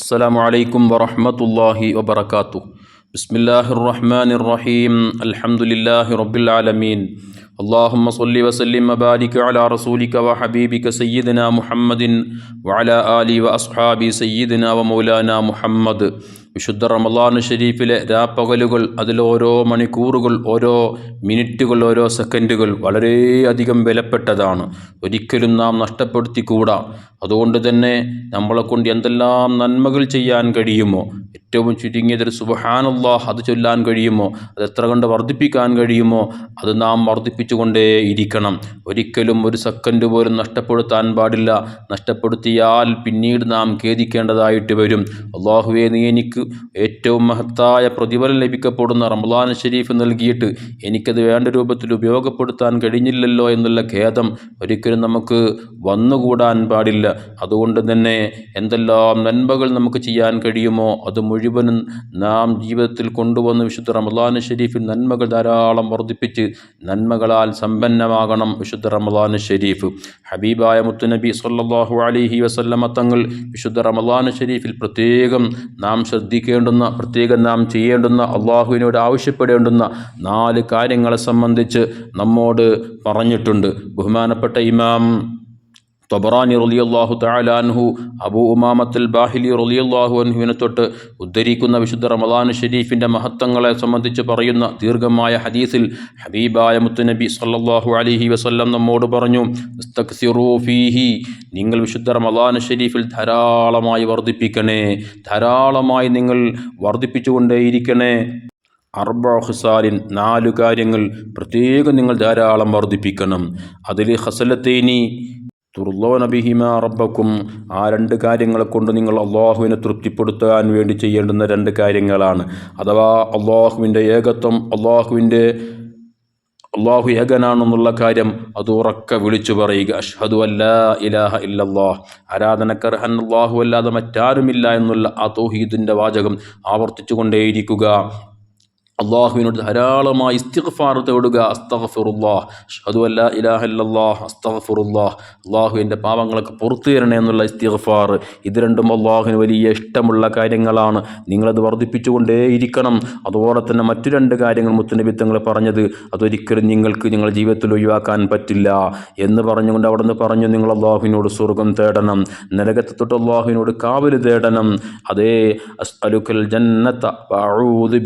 السلام عليكم ورحمة الله وبركاته بسم الله الرحمن الرحيم الحمد لله رب العالمين اللهم صل وسلم وبارك على رسولك وحبيبك سيدنا محمد وعلى آله وأصحابه سيدنا ومولانا محمد വിശുദ്ധ റമദാന് ഷരീഫിലെ രാപ്പകലുകൾ അതിൽ ഓരോ മണിക്കൂറുകൾ ഓരോ മിനിറ്റുകൾ ഓരോ സെക്കൻഡുകൾ വളരെയധികം വിലപ്പെട്ടതാണ്. ഒരിക്കലും നാം നഷ്ടപ്പെടുത്തിക്കൂടാ. അതുകൊണ്ട് തന്നെ നമ്മളെ കൊണ്ട് എന്തെല്ലാം നന്മകൾ ചെയ്യാൻ കഴിയുമോ? ഏറ്റവും ചുരുങ്ങിയതൊരു സുബഹാനല്ലാഹ് അത് ചൊല്ലാൻ കഴിയുമോ? അത് എത്ര കണ്ട് വർദ്ധിപ്പിക്കാൻ കഴിയുമോ? അത് നാം വർദ്ധിപ്പിച്ചുകൊണ്ടേ ഇരിക്കണം. ഒരിക്കലും ഒരു സെക്കൻഡ് പോലും നഷ്ടപ്പെടുത്താൻ പാടില്ല. നഷ്ടപ്പെടുത്തിയാൽ പിന്നീട് നാം ഖേദിക്കേണ്ടതായിട്ട് വരും. അള്ളാഹുവെ നീ എനിക്ക് ഏറ്റവും മഹത്തായ പ്രതിഫലം ലഭിക്കപ്പെടുന്ന റംലാൻ ഷരീഫ് നൽകിയിട്ട് എനിക്കത് വേണ്ട രൂപത്തിൽ ഉപയോഗപ്പെടുത്താൻ കഴിഞ്ഞില്ലല്ലോ എന്നുള്ള ഖേദം ഒരിക്കലും നമുക്ക് വന്നുകൂടാൻ പാടില്ല. അതുകൊണ്ട് തന്നെ എന്തെല്ലാം നന്മകൾ നമുക്ക് ചെയ്യാൻ കഴിയുമോ അത് മുഴുവനും നാം ജീവിതത്തിൽ കൊണ്ടുവന്ന് വിശുദ്ധ റംലാൻ ഷരീഫിൽ നന്മകൾ ധാരാളം വർദ്ധിപ്പിച്ച് നന്മകളാൽ സമ്പന്നമാകണം വിശുദ്ധ റമദാൻ ഷരീഫ് ഹബീബായ മുത്തുനബി സല്ലാഹു അലൈഹി വസല്ലമ തങ്ങൾ വിശുദ്ധ റമദാൻ ഷരീഫിൽ പ്രത്യേകം നാം ശ്രദ്ധിക്കേണ്ടുന്ന പ്രത്യേകം നാം ചെയ്യേണ്ടുന്ന അള്ളാഹുവിനോട് ആവശ്യപ്പെടേണ്ടുന്ന നാല് കാര്യങ്ങളെ സംബന്ധിച്ച് നമ്മോട് പറഞ്ഞിട്ടുണ്ട്. ബഹുമാനപ്പെട്ട ഇമാം തൊബറാനി റലിയല്ലാഹു തലാൻഹു അബു ഉമാമത്തുൽ ബാഹിലി റലിയല്ലാഹു അൻഹുവിനെ തൊട്ട് ഉദ്ധരിക്കുന്ന വിശുദ്ധ റമദാൻ ഷെരീഫിന്റെ മഹത്വങ്ങളെ സംബന്ധിച്ച് പറയുന്ന ദീർഘമായ ഹദീസിൽ ഹബീബായ മുത്തുനബി സല്ലാഹു അലിഹി വസല്ലം നമ്മോട് പറഞ്ഞു ഫീഹി നിങ്ങൾ വിശുദ്ധ റമദാൻ ഷെരീഫിൽ ധാരാളമായി വർദ്ധിപ്പിക്കണേ ധാരാളമായി നിങ്ങൾ വർദ്ധിപ്പിച്ചുകൊണ്ടേയിരിക്കണേ. അർബ ഹിസാലിൻ നാലു കാര്യങ്ങൾ പ്രത്യേകം നിങ്ങൾ ധാരാളം വർദ്ധിപ്പിക്കണം. അതിൽ ഹസലത്തേനി തുർലോന ബിഹിമ റബ്ബക്കും ആ രണ്ട് കാര്യങ്ങളെ കൊണ്ട് നിങ്ങൾ അള്ളാഹുവിനെ തൃപ്തിപ്പെടുത്താൻ വേണ്ടി ചെയ്യേണ്ടുന്ന രണ്ട് കാര്യങ്ങളാണ്. അഥവാ അള്ളാഹുവിന്റെ ഏകത്വം അള്ളാഹുവിന്റെ അള്ളാഹു ഏകനാണെന്നുള്ള കാര്യം അത് ഉറക്കെ വിളിച്ചു പറയുക. അഷ്ഹദു അല്ലാ ഇലാഹ ഇല്ലല്ലാഹ്. ആരാധനക്കർഹൻ അള്ളാഹു അല്ലാതെ മറ്റാരുമില്ല എന്നുള്ള ആ തോഹീദിന്റെ വാചകം ആവർത്തിച്ചു കൊണ്ടേയിരിക്കുക. അള്ളാഹുവിനോട് ധാരാളമായി ഇസ്തിഗ്ഫാർ തേടുക. അസ്തഗ്ഫിറുല്ലാഹ് അഷ്ഹദു അല്ല ഇലാഹ ഇല്ലല്ലാഹ്. അസ്തഗ്ഫിറുല്ലാഹ് അള്ളാഹു എന്റെ പാപങ്ങളൊക്കെ പുറത്തു തരണേ എന്നുള്ള ഇസ്തിഗ്ഫാർ. ഇത് രണ്ടും അള്ളാഹുവിന് വലിയ ഇഷ്ടമുള്ള കാര്യങ്ങളാണ്. നിങ്ങളത് വർദ്ധിപ്പിച്ചുകൊണ്ടേയിരിക്കണം. അതുപോലെ തന്നെ മറ്റു രണ്ട് കാര്യങ്ങൾ മുത്തുനബി തങ്ങൾ പറഞ്ഞത് അതൊരിക്കലും നിങ്ങൾക്ക് നിങ്ങളുടെ ജീവിതത്തിൽ ഒഴിവാക്കാൻ പറ്റില്ല എന്ന് പറഞ്ഞുകൊണ്ട് അവിടെ നിന്ന് പറഞ്ഞു നിങ്ങൾ അള്ളാഹുവിനോട് സ്വർഗം തേടണം. നരകത്തെ തൊട്ട് അള്ളാഹുവിനോട് കാവൽ തേടണം. അതേ അലുക്കൽ ജന്നത്ത വഅഊദു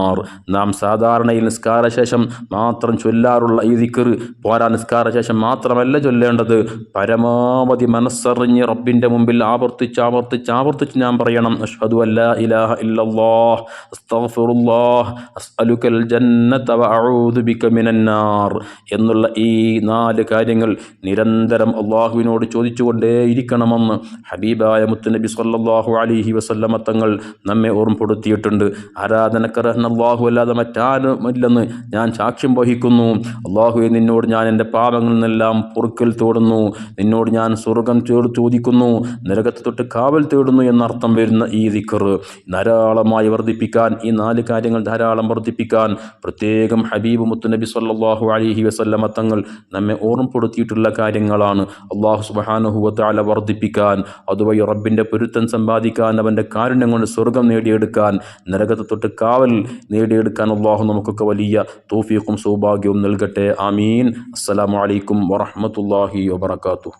ബിക മിനന്നാർ നാം സാധാരണയിൽ നിസ്കാരശേഷം മാത്രം ചൊല്ലാറുള്ള ഈ ദിക്ർ പോരാ നിസ്കാരശേഷം മാത്രമല്ല ചൊല്ലേണ്ടത്. പരമാവധി മനസ്സറിഞ്ഞ് റബ്ബിന്റെ മുമ്പിൽ ആവർത്തിച്ച് ആവർത്തിച്ച് ആവർത്തിച്ച് ഞാൻ പറയണം. അഷ്ഹദു അല്ലാ ഇലാഹ ഇല്ലല്ലാഹ്. അസ്തഗ്ഫിറുല്ലാഹ്. അസ്അലുക്കൽ ജന്നത വഅഊദു ബിക മിനന്നാർ എന്നുള്ള ഈ നാല് കാര്യങ്ങൾ നിരന്തരം അള്ളാഹുവിനോട് ചോദിച്ചുകൊണ്ടേ ഇരിക്കണമെന്ന് ഹബീബായ മുത്തുനബി സല്ലല്ലാഹു അലൈഹി വസല്ലമ തങ്ങൾ നമ്മെ ഓർമ്മപ്പെടുത്തിയിട്ടുണ്ട്. ആരാധനക്കറഹൻ അള്ളാഹു അല്ലാതെ മറ്റാരുമില്ലെന്ന് ഞാൻ സാക്ഷ്യം വഹിക്കുന്നു. അള്ളാഹുവെ നിന്നോട് ഞാൻ എന്റെ പാപങ്ങളിൽ നിന്നെല്ലാം പൊറുക്കൽ തോടുന്നു. നിന്നോട് ഞാൻ സ്വർഗം ചേർ ചോദിക്കുന്നു. നരകത്തെ തൊട്ട് കാവൽ തേടുന്നു എന്നർത്ഥം വരുന്ന ഈ ദിക്കർ ധാരാളമായി വർദ്ധിപ്പിക്കാൻ ഈ നാല് കാര്യങ്ങൾ ധാരാളം വർദ്ധിപ്പിക്കാൻ പ്രത്യേകം ഹബീബ് മുത്തുനബി സല്ലാഹു അലൈഹി വസല്ലമ തങ്ങൾ നമ്മെ ഓർമ്മപ്പെടുത്തിയിട്ടുള്ള കാര്യങ്ങളാണ്. അള്ളാഹു സുബാനുഹുവത്താല വർദ്ധിപ്പിക്കാൻ അതുവഴി റബ്ബിന്റെ പൊരുത്തം സമ്പാദിക്കാൻ അവന്റെ കാരുണ്യം കൊണ്ട് സ്വർഗം നേടിയെടുക്കാൻ നരകത്തെ തൊട്ട് കാവൽ നേടിയെടുക്കാൻ അള്ളാഹു നമുക്കൊക്കെ വലിയ തോഫീഖും സൗഭാഗ്യവും നൽകട്ടെ. ആമീൻ. അസ്സലാമു അലൈക്കും വറഹ്മത്തുള്ളാഹി വബറകാതുഹു.